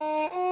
Uh-uh.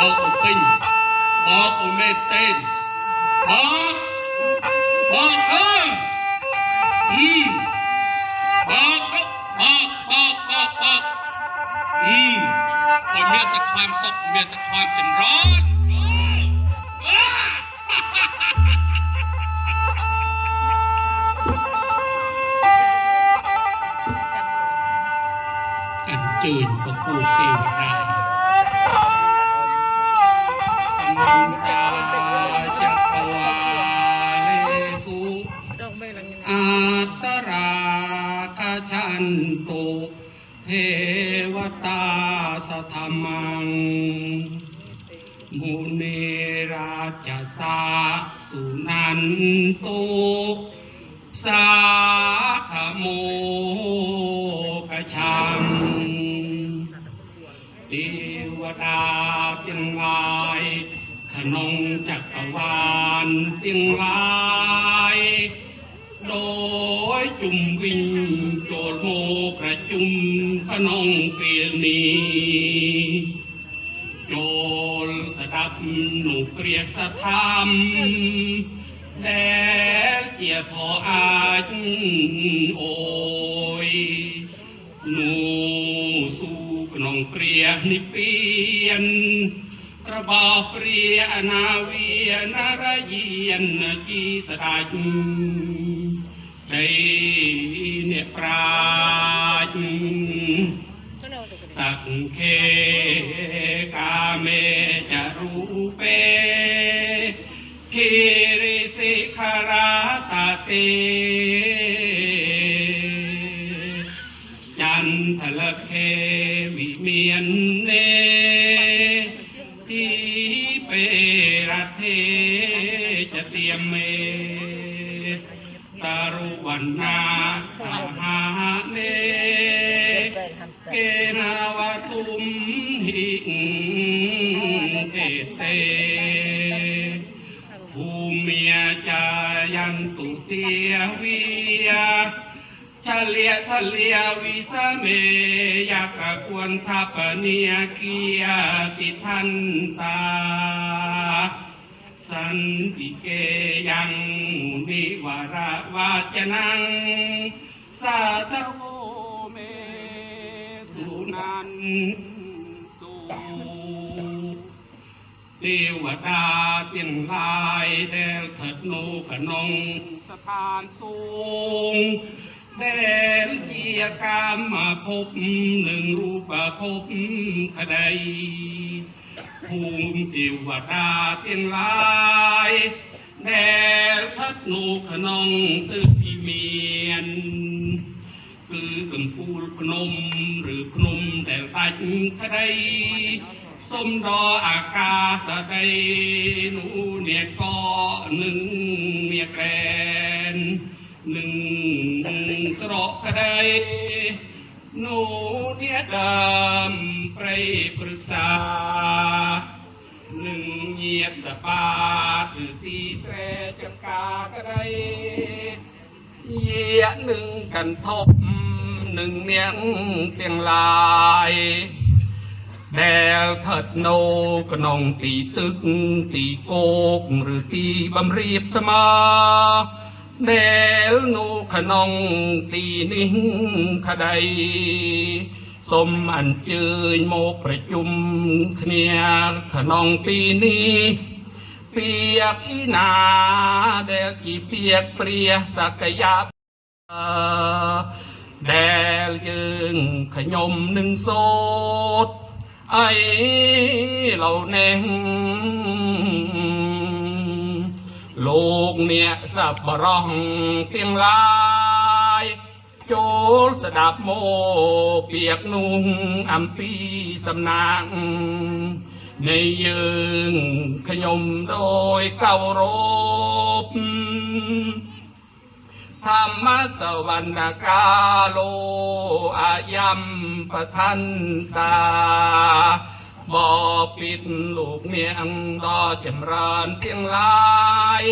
បោកបំពេញបោកអមេតេនបោកបោកអើអ៊ីបោកបោកបោកបោកបោកអ៊ីក៏មានតែความសុខមានតែความចម្រើនអញ្ជើញពពួកទេវតា นตุเทวตาสธรรมัง มุนีราชสาสุนันตุสาธโมกชังเทวดาจึงไายขนงจักรวาลจึงไาย โดยจุมวิญ កប្រជុំក្នុងពេលនេះចូលស្ដាប់នោះព្រះសធម្មដែលជាធម៌អាចអូយនោះស៊ូក្នុងព្រះនិព្វានរបស់ព្រះអនាវិនរយានជីស្ដាច់ใจអ្នកប្រា เคกาเมจรูเปคิริสิขราตติจันทลเควิเมียนเนทีเปรเทจะเตรียมเมตารุวันนาธา เตียวิยาชะเลียทะเลียวิสเมยากะควรทัปเนียกียสิทันตา สันติเกยังนิวราวาจนัง สาธโวเมสุนัน เทวดาเตียงลายแดลเถิดโนขนงสถานสูงแดลเกียกรรมมาพบหนึ่งรูปภพคดายภูมิเทวดาเตียงลายแดดทัดนูขนงตึกพิเมียนคือกำพูลพนมหรือพนมแต่ตัดคดาย สมดออากาสะใดหนูเนี่ยก็หนึ่งเมียแกรนหนึ่งสระคดาย หนูเนี่ยดำไปปรึกษา หนึ่งเหยียบสป ដែលស្ថិតនៅក្នុងទីទឹកទីគោកឬទីបំរៀបស្មាដែលនៅក្នុងទីនេះក្តីសូមអញ្ជើញមកប្រជុំគ្នាក្នុងទីនេះពាក្យណា ដែលជាពាក្យព្រះសក្យាដែលយើងខ្ញុំនឹងសូត្រ អីលោនេះលោកអ្នកសប្បរោះទាំងឡាយចូលស្ដាប់មកពាក្យនោះអំពីសំណាងនៃយើងខ្ញុំដោយកោរពធម្មសវណ្ណកាលោអាយំ พระทันตาบอปิดลูกเมียงดอจำรานเพียงลาย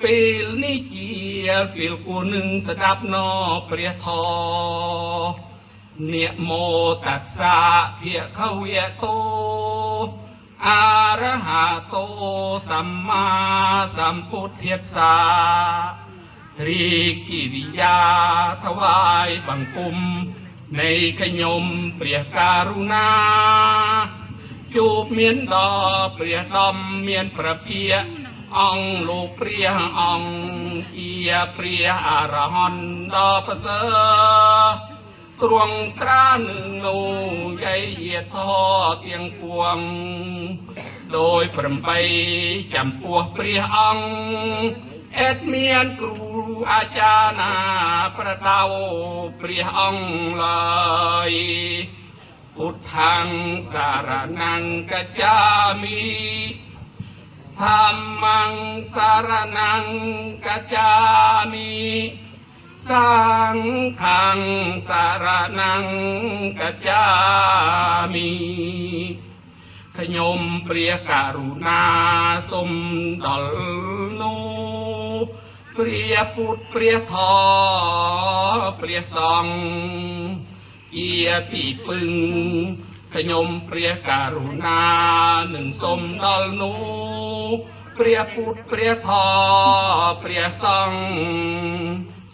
ปีลนี่เกียปีลกูหนึ่งสดับนอเปรียทอ เนียโมตัสสะเพียเขวีวโต อาระหะโตสัมมาสัมพุทเทศาตรีกิริยาถวายบังคุม នៃខ្ញុំព្រះករុណាជួបមានដល់ព្រះដំមានព្រះភិយអង្គលោកព្រះអង្គជាព្រះអរហន្តដ៏ប្រសើរទ្រង់ត្រានឹងលោកឯយធទាំងពួងដោយ8ចំពោះព្រះអង្គអេតមានគ្រូអាចារ្យណា ใหญ่เหยียดทอเตียงพวง โดยพรำไปจำพวกเปรียออง เอ็ดเมียนครูอาจารย์นาประเดาเปรียอองเลย พุทธังสารนังกัจจามิธรรมังสารนังกัจจามิ สังฆังสารนัง ព្រះពុទ្ធព្រះធម៌ព្រះសង្ឃជាទីពឹងខ្ញុំព្រះករុណានឹងសូមដល់នោះព្រះពុទ្ធព្រះធម៌ព្រះសង្ឃ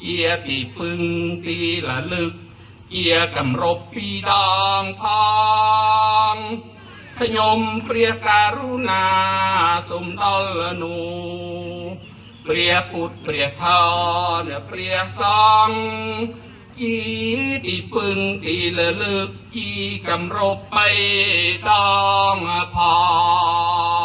ជាទីពឹងទីរលឹកជាកម្រប់ពីរដងផងខ្ញុំព្រះករុណាសូមដល់នោះ ព្រះពុទ្ធព្រះធម៌និងព្រះសង្ឃជីទីពឹងទីលលើកជីកំរົບបៃដងផង